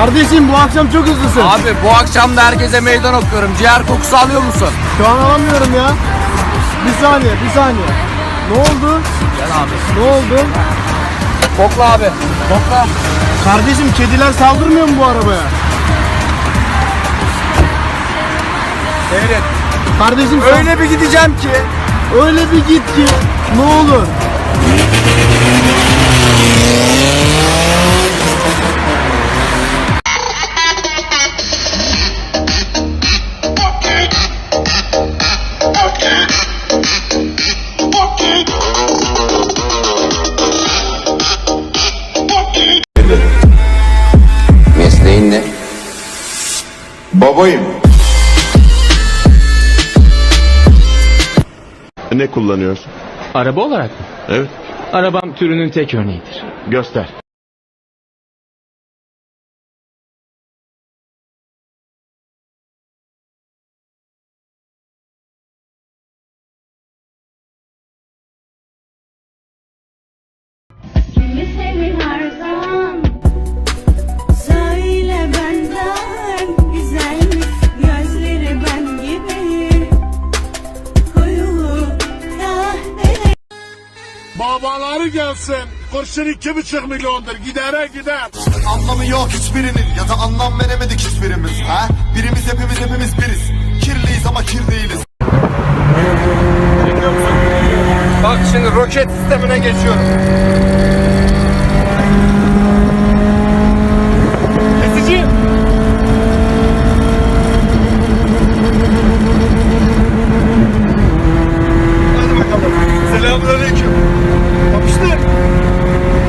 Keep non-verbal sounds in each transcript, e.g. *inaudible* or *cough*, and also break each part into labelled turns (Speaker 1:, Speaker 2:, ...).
Speaker 1: Kardeşim bu akşam çok hızlısın.
Speaker 2: Abi bu akşam da herkese meydan okuyorum. Ciğer kokusu alıyor musun?
Speaker 1: Şu an alamıyorum ya. Bir saniye, bir saniye. Ne oldu?
Speaker 2: Gel abi.
Speaker 1: Ne oldu?
Speaker 2: Kokla abi. Kokla.
Speaker 1: Kardeşim kediler saldırmıyor mu bu arabaya?
Speaker 2: Seyret.
Speaker 1: Kardeşim sen-
Speaker 2: Öyle bir gideceğim ki.
Speaker 1: öyle bir git ki ne olur.
Speaker 3: Babayım.
Speaker 4: Ne kullanıyorsun?
Speaker 5: Araba olarak mı?
Speaker 4: Evet.
Speaker 5: Arabam türünün tek örneğidir.
Speaker 4: Göster.
Speaker 6: Babaları gelsin. Kurşun iki buçuk milyondur. Gidere gider.
Speaker 3: Anlamı yok hiçbirinin ya da anlam veremedik hiçbirimiz ha? Birimiz hepimiz hepimiz biriz. Kirliyiz ama kir değiliz.
Speaker 2: Bak şimdi roket sistemine geçiyorum.
Speaker 6: Kesici.
Speaker 2: Selamünaleyküm.
Speaker 6: Yapıştır.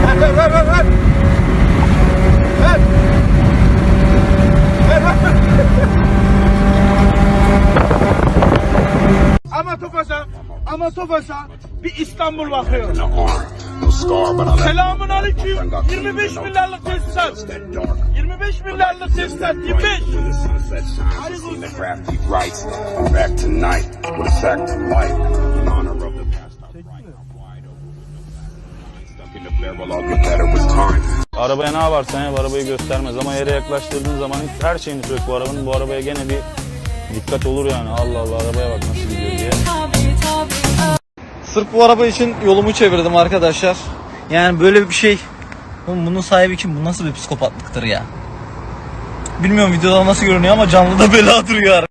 Speaker 2: Ver ver ver ver. ver. Ver. Ver ver ver.
Speaker 6: Ama Tofaş'a, Tofaş'a bir İstanbul bakıyor. Selamun aleyküm. 25 milyarlık tesisat. 25 milyarlık tesisat. 25.
Speaker 7: crafty rights. I'm back tonight with a sack to life in honor of the past. I write. I'm wide open. Stuck in the barrel, I'll get better with time.
Speaker 8: Arabaya ne yaparsan yap arabayı göstermez ama yere yaklaştırdığın zaman hiç her şeyini sök bu arabanın. Bu arabaya gene bir dikkat olur yani. Allah Allah arabaya bak nasıl gidiyor diye.
Speaker 9: Sırf bu araba için yolumu çevirdim arkadaşlar. Yani böyle bir şey. Oğlum bunun sahibi kim? Bu nasıl bir psikopatlıktır ya? Bilmiyorum videoda nasıl görünüyor ama canlıda bela duruyor.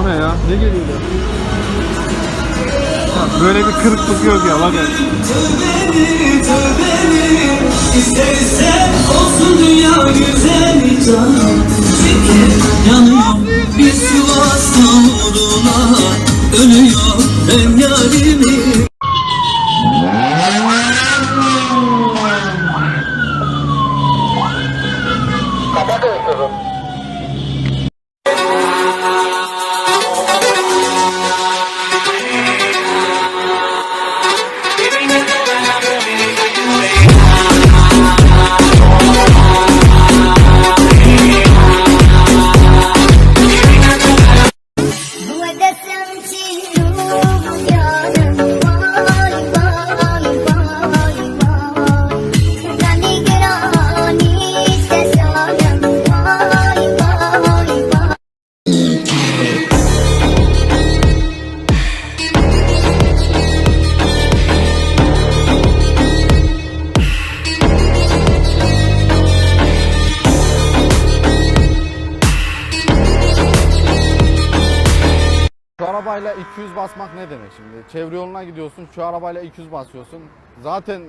Speaker 1: O ne ya? Ne geliyor ya? Böyle bir kırıklık yok ya bak. ya.
Speaker 9: olsun dünya güzel canım. Yanıyor bir Sivas'ta uğruna Ölüyor ben yarimi
Speaker 1: ne demek şimdi? Çevre yoluna gidiyorsun şu arabayla 200 basıyorsun. Zaten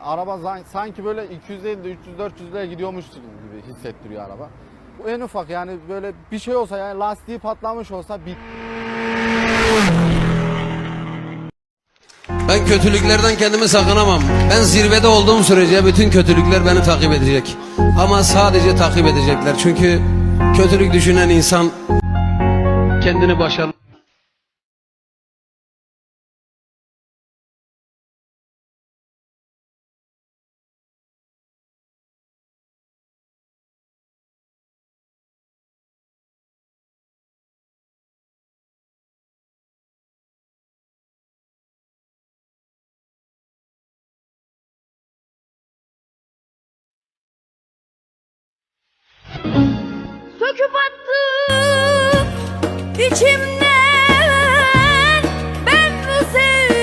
Speaker 1: araba sanki böyle 200 değil de 300 400'lere gidiyormuş gibi hissettiriyor araba. Bu en ufak yani böyle bir şey olsa yani lastiği patlamış olsa bit
Speaker 10: Ben kötülüklerden kendimi sakınamam. Ben zirvede olduğum sürece bütün kötülükler beni takip edecek. Ama sadece takip edecekler. Çünkü kötülük düşünen insan kendini başarılı
Speaker 11: Ben bu sevdayı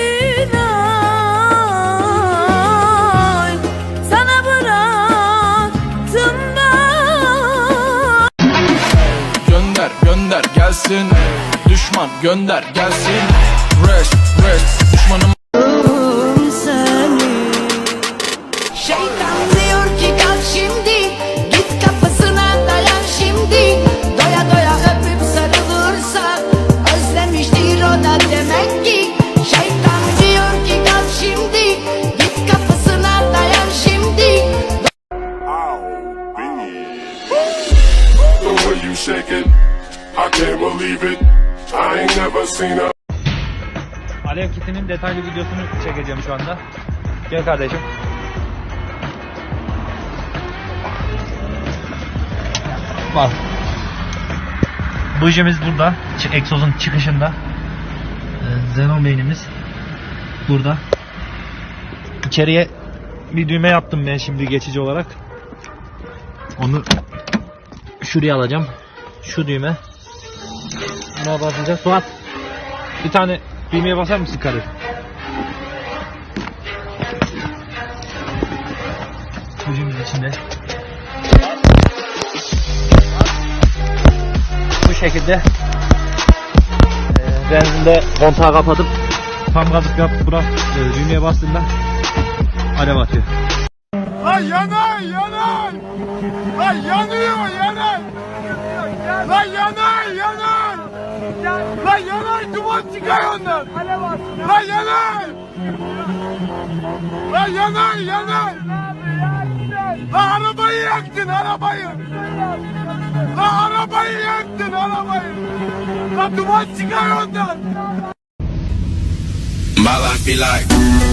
Speaker 11: sana bıraktım ben.
Speaker 4: Gönder gönder gelsin. Düşman gönder gelsin. Rest rest
Speaker 12: it I can't believe it I ain't never seen a
Speaker 13: Alev kitinin detaylı videosunu çekeceğim şu anda. Gel kardeşim.
Speaker 14: Bak. Bujimiz burada. Ç- egzozun çıkışında. Ee, Xenon beynimiz burada. İçeriye bir düğme yaptım ben şimdi geçici olarak. Onu şuraya alacağım. Şu düğme. Buna basacağız. Suat. Bir tane düğmeye basar mısın kardeşim? Bujimiz içinde. bu şekilde e, benzinde kontağı kapatıp tam gazık yapıp bırak e, düğmeye bastığında alev atıyor.
Speaker 12: Lan yanar yanar Lan yanıyor yanar Lan yanar yanar. Lan yanar duman çıkar ondan. Lan yanar. Lan yanar yanar. Lan arabayı yaktın arabayı. Lan arabayı yaktın arabayı. Lan duman çıkar ondan.
Speaker 15: My life be like.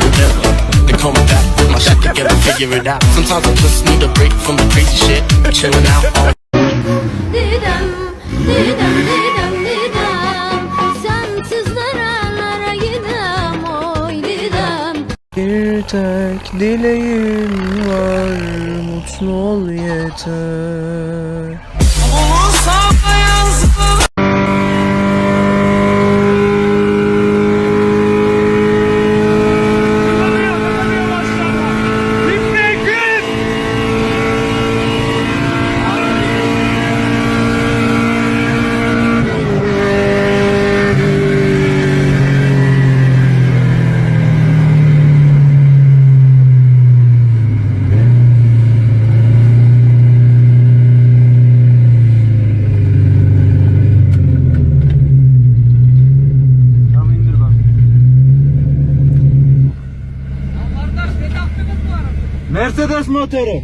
Speaker 15: İt better. Then come back, put my shit together, figure it out. Sometimes I just need a break from the crazy shit. Chilling out all
Speaker 11: Didem, didem, didem, didem Sensiz nerelere gidem oy didem
Speaker 14: Bir tek dileğim var mutlu ol yeter.
Speaker 4: Mercedes motoru.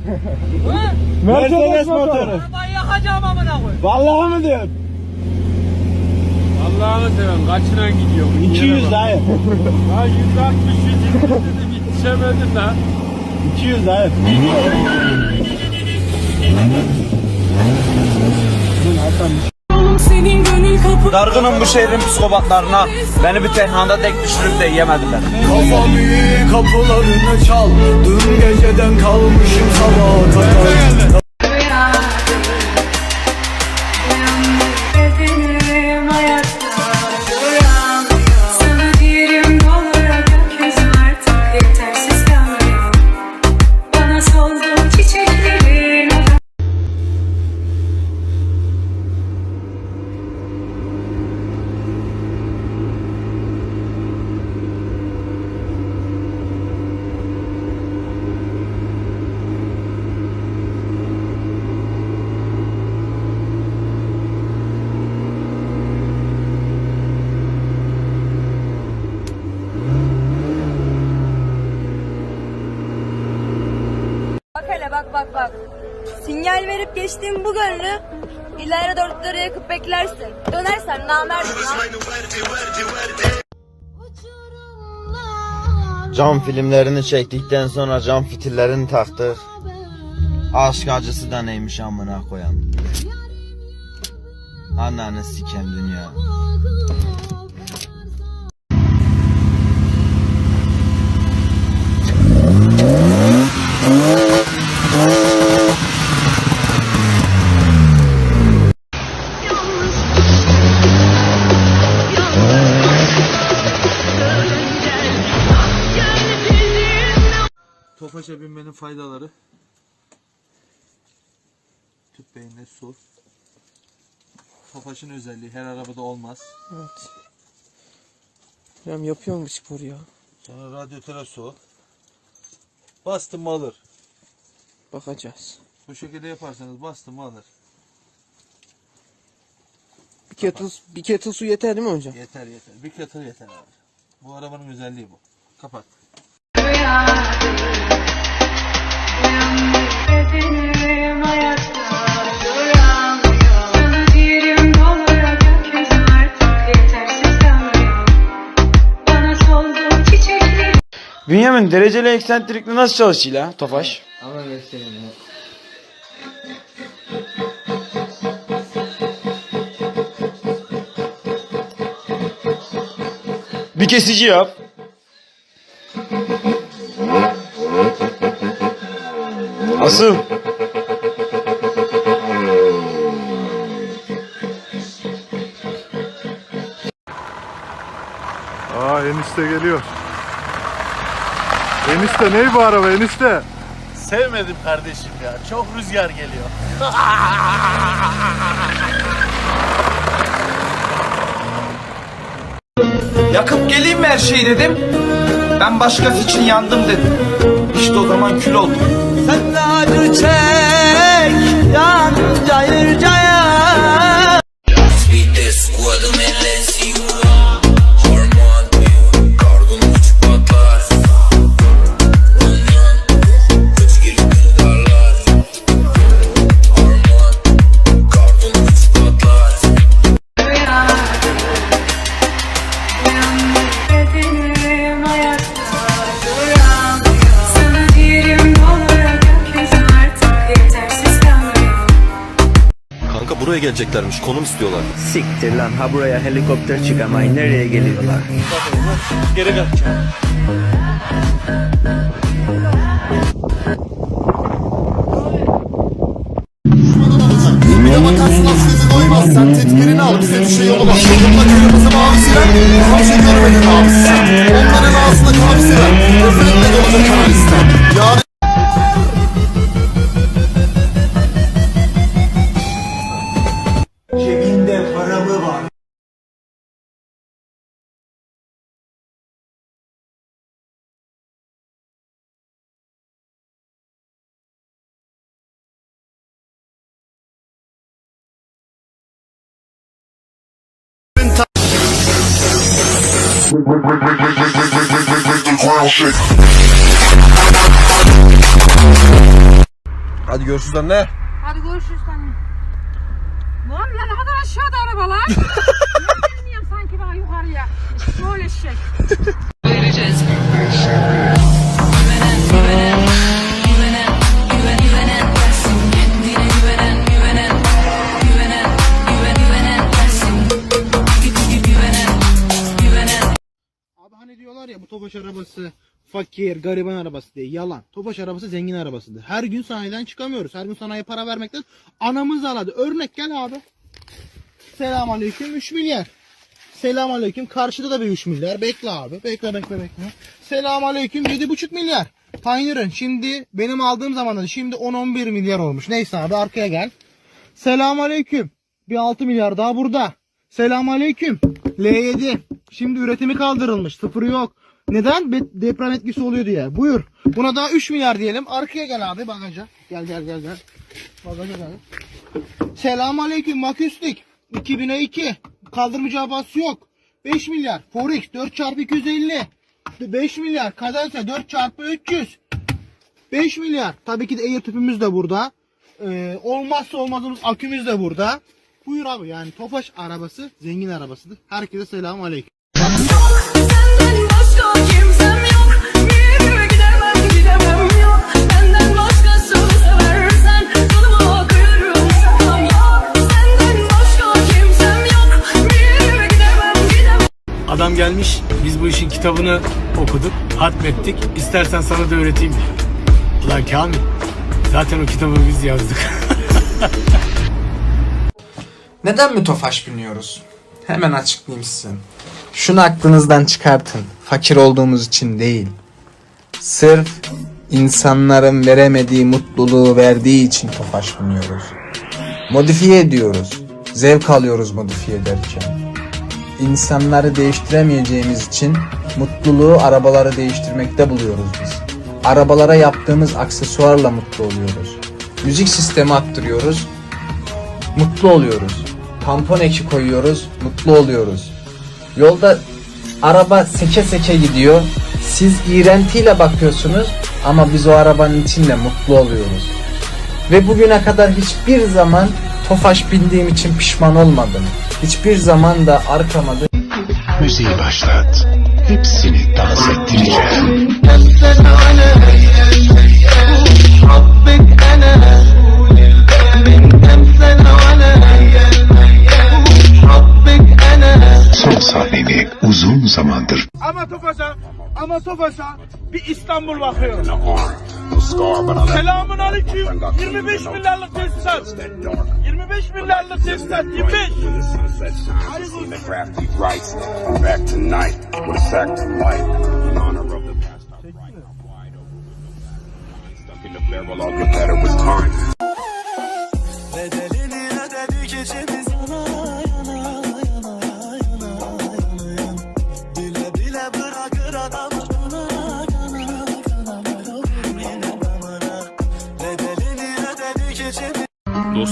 Speaker 4: Mercedes motoru.
Speaker 13: Ben yakacağım amına koy.
Speaker 4: Vallahi mı diyorsun?
Speaker 13: Allah'ını seven kaçına gidiyor?
Speaker 4: 200 dayı.
Speaker 13: Ya 160 120 dedi yetişemedin lan.
Speaker 4: 200 dayı
Speaker 14: Dargınım bu şehrin psikopatlarına. Beni bir tenhanda tek düşürüp de yemediler.
Speaker 4: Kafamı kapılarını çal Dün geceden kalmışım sabaha kadar
Speaker 16: Sinyal verip geçtiğim bu gönlü ileride dörtleri yakıp beklersin. Dönersen namerdim
Speaker 17: Cam filmlerini çektikten sonra cam fitillerini taktık. Aşk acısı da neymiş amına koyan. Ananı sikem dünya.
Speaker 18: Faydaları. Tüp beyinle su. Tofaş'ın özelliği her arabada olmaz.
Speaker 19: Evet. Hocam yapıyor mu spor ya?
Speaker 18: Sonra radyatöre su. Bastım mı alır.
Speaker 19: Bakacağız.
Speaker 18: Bu şekilde yaparsanız bastım mı alır.
Speaker 19: Bir kettle, bir kettle su yeter değil mi hocam?
Speaker 18: Yeter yeter. Bir kettle yeter abi. Bu arabanın özelliği bu. Kapat.
Speaker 19: Bünyamin dereceli eksentrikli nasıl çalışıyor la Tofaş?
Speaker 9: Ama göstereyim ya.
Speaker 19: Bir kesici yap. Asıl.
Speaker 20: Aa enişte geliyor. Enişte ney bu araba enişte?
Speaker 17: Sevmedim kardeşim ya. Çok rüzgar geliyor. *laughs*
Speaker 18: Yakıp geleyim mi her şeyi dedim. Ben başkası için yandım dedim. İşte o zaman kül oldum. Sen de acı çek, yan cayır cayır.
Speaker 17: Geleceklermiş. Konum istiyorlar.
Speaker 18: Siktir lan ha buraya helikopter çıkamayın nereye geliyorlar?
Speaker 19: Geri kaçacağım.
Speaker 3: Bir de bakarsın aslında doymaz Sen tedbirini al bize düşe yolu bak Yolunda kırmızı mavisiler Tam şey görmedin abisi sen Onların ağzında kavisiler Nefretle dolu da kanalistan
Speaker 17: Hadi görüşürüz anne.
Speaker 16: Hadi görüşürüz sen. Lan lan ne kadar aşağıda arabalar. *laughs* ne bilmiyorum sanki bana yukarıya. Böyle şey.
Speaker 6: Diyorlar ya bu Tofaş arabası fakir, gariban arabası diye. Yalan. Tofaş arabası zengin arabasıdır. Her gün sanayiden çıkamıyoruz. Her gün sanayi para vermekten anamız ağladı. Örnek gel abi. Selam aleyküm 3 milyar. Selam aleyküm karşıda da bir 3 milyar. Bekle abi. Bekle bekle bekle. Selam aleyküm 7,5 milyar. Pioneer'ın şimdi benim aldığım zamanlarda şimdi 10-11 milyar olmuş. Neyse abi arkaya gel. Selam aleyküm. Bir 6 milyar daha burada. Selam aleyküm. L7. Şimdi üretimi kaldırılmış. Sıfırı yok. Neden? Deprem etkisi oluyor diye. Buyur. Buna daha 3 milyar diyelim. Arkaya gel abi bagaja. Gel gel gel gel. Bagaja gel. Selam aleyküm maküstik. 2000'e 2. Kaldırmayacağı bas yok. 5 milyar. Forex 4 çarpı 250. 5 milyar. Kadense 4 çarpı 300.
Speaker 7: 5 milyar. Tabii ki de air tüpümüz de burada. Ee, olmazsa olmazımız akümüz de burada. Buyur abi yani Tofaş arabası zengin arabasıdır. Herkese selamun aleyküm.
Speaker 6: Adam gelmiş biz bu işin kitabını okuduk, hatmettik. İstersen sana da öğreteyim. Ulan Kamil zaten o kitabı biz yazdık. *laughs*
Speaker 21: Neden mi Tofaş biniyoruz? Hemen açıklayayım size. Şunu aklınızdan çıkartın. Fakir olduğumuz için değil. Sırf insanların veremediği mutluluğu verdiği için Tofaş biniyoruz. Modifiye ediyoruz. Zevk alıyoruz modifiye ederken. İnsanları değiştiremeyeceğimiz için mutluluğu arabaları değiştirmekte buluyoruz biz. Arabalara yaptığımız aksesuarla mutlu oluyoruz. Müzik sistemi attırıyoruz. Mutlu oluyoruz. Tampon eki koyuyoruz. Mutlu oluyoruz. Yolda araba seke seke gidiyor. Siz iğrentiyle bakıyorsunuz ama biz o arabanın içinde mutlu oluyoruz. Ve bugüne kadar hiçbir zaman Tofaş bindiğim için pişman olmadım. Hiçbir zaman da arkama
Speaker 6: Müziği başlat. Hepsini dans ettireceğim. Son sahneni uzun zamandır
Speaker 7: Ama Tofaş'a, ama Tofaş'a bir İstanbul bakıyor. Selamun aleyküm. 25 milyarlık tesisat. 25 milyarlık tesisat. 25.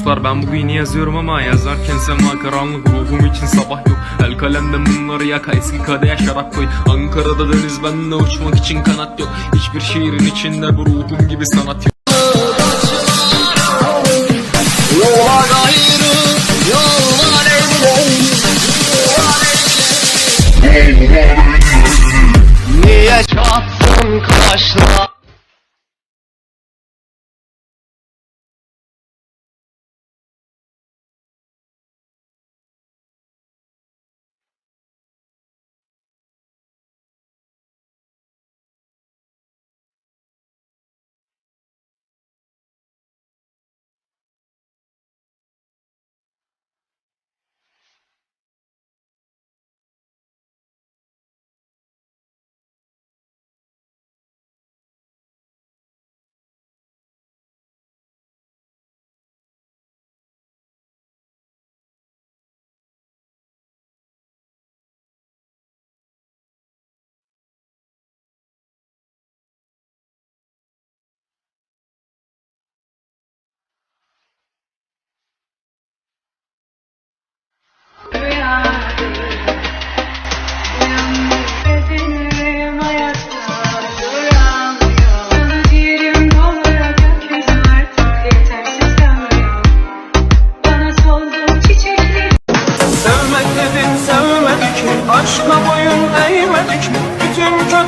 Speaker 22: Dostlar ben bu yeni yazıyorum ama yazarken sema karanlık ruhum için sabah yok. El kalemden bunları yak eski kadeye şarap koy. Ankara'da deniz bende uçmak için kanat yok. Hiçbir şehrin içinde bu ruhum gibi sanat yok.
Speaker 18: Niye çattın kaşla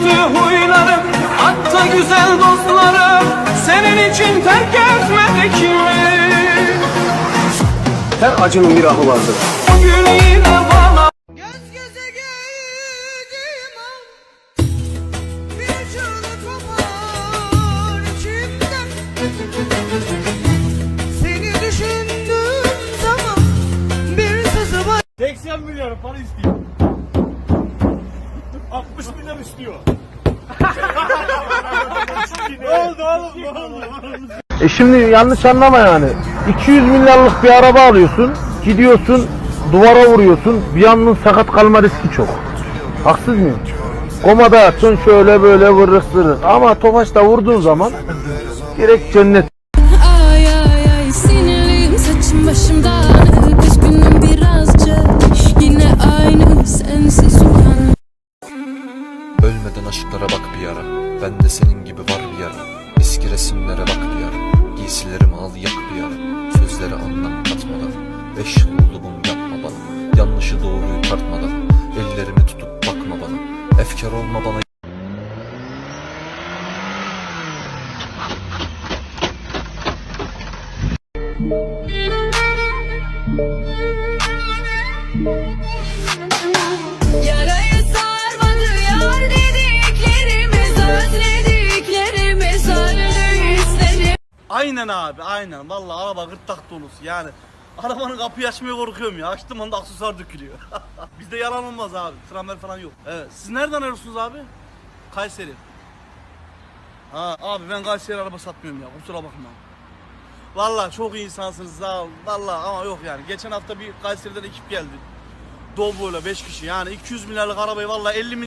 Speaker 21: kötü huylarım Hatta güzel dostlarım Senin için terk etmedik mi? Her acının bir ahı vardır Bugün yine bana
Speaker 23: Göz göze geldim Bir çığlık kopar içimden Seni düşündüğüm zaman Bir sızı var
Speaker 7: 80 milyon para istiyor. 60 milyon istiyor. ne oldu oğlum ne oldu?
Speaker 24: E şimdi yanlış anlama yani. 200 milyarlık bir araba alıyorsun, gidiyorsun, duvara vuruyorsun, bir yanın sakat kalma riski çok. Haksız mıyım? Komada yatıyorsun şöyle böyle vırrık zırrık. Ama Tofaş'ta vurduğun zaman direkt cennet.
Speaker 11: Yarayı sarmadı yar dediklerimiz Özlediklerimiz öldü hislerim
Speaker 6: Aynen abi aynen. Vallahi araba gırtlak dolusu yani. Arabanın kapıyı açmaya korkuyorum ya. Açtım onda aksesuar dökülüyor. *laughs* Bizde yalan olmaz abi. Tramver falan yok. Evet. Siz nereden arıyorsunuz abi? Kayseri. Ha abi ben Kayseri araba satmıyorum ya. Kusura bakma. Vallahi çok iyi insansınız olun. Vallahi ama yok yani. Geçen hafta bir Kayseri'den ekip geldi. Doblo'yla 5 kişi yani 200 milyarlık arabayı vallahi 50 milyon